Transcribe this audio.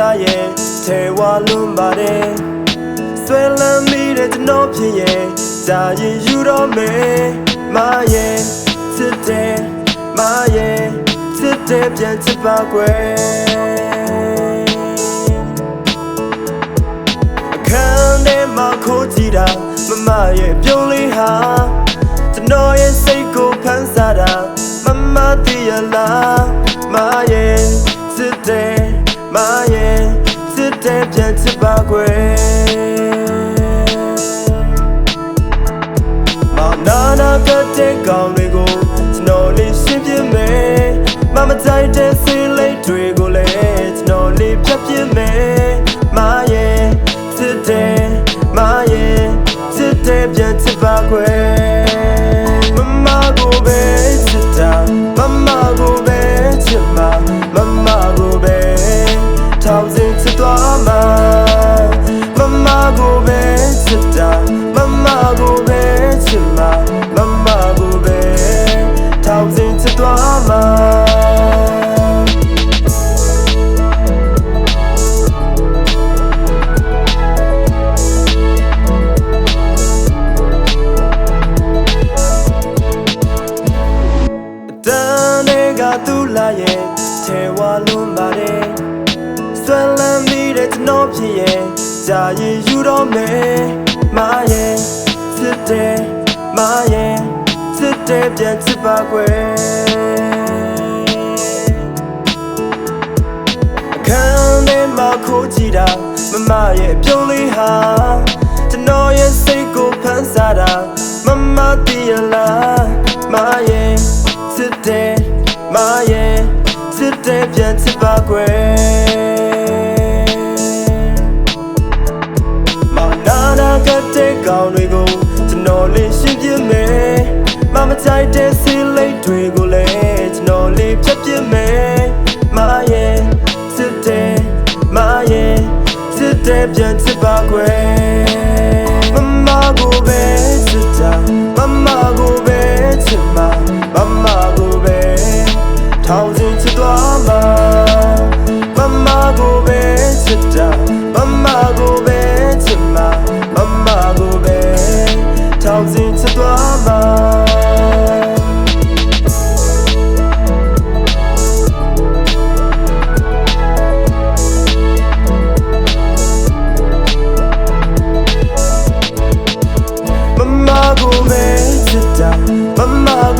လာရဲ့ထဲဝါလွန်ပါတယ်ဆွဲလန်းမိတဲ့ကျွန်တော်ဖြစ်ရဲ့ကြာရင်ယူတော့မယ်မရဲ့စစ်တယ်မရဲ့စစ်တယ်ပြန်ချစ်ပါကွယ်အခန်းထဲမှာခိုးကြည့်တာမမရဲ့ပြုံးလေးဟာကျွန်တော်ရဲ့စိတ်ကိုဖန်ဆာတာမမသိရလား ပြန်ချစ်ပါကွယ်မောင်နာနာကတဲ့ကောင်တွေကိုကျွန်တော်လေးရှင်းပြမယ်မမကြိုက်တဲ့စိလိတ်တွေကိုလည်းကျွန်တော်လေးဖြတ်ပြမယ်မရဲ့စစ်တယ်မရဲ့စစ်တယ်ပြန်ချစ်ပါကွယ် ကိုပဲချစ်တာမမကိုပဲချစ်မှာမမကိုပဲထောင်စင်ချစ်သွားမှာတန်တွေကသူ့လာရဲ့ထဲဝါလွန်ပါတယ်ဆွဲလန်းမိတဲ့ကျွန်တော် ဖြစ်ရဲ့ကြာရင်ယူတော့မယ်မရဲ့စစ်တယ်မရဲ့စစ်တယ်ပြန်ချစ်ပါကွယ်အခန်းထဲမှာခိုးကြည့်တာမမရဲ့ပြုံးလေးဟာကျွန်တော်ရဲ့စိတ်ကိုဖန်ဆာတာမမသိရလားမရဲ့စစ်တယ်မရဲ့စစ်တယ်ပြန်ချစ်ပါကွယ် ကြိုက်တဲ့စီလိတ်တွေကိုလည်းကျွန်တော်လေးဖြတ်ပြမယ်မရဲ့စစ်တယ်မရဲ့စစ်တယ်ပြန်ချစ်ပါကွယ်မမကိုပဲချစ်တာမမကိုပဲချစ်မှာမမကိုပဲထောင်စင်ချစ်သွားမှာမမကိုပဲချစ်တာမမကိုပဲချစ်မှာမမကိုပဲထောင်စင်ချစ်သွား ချစ်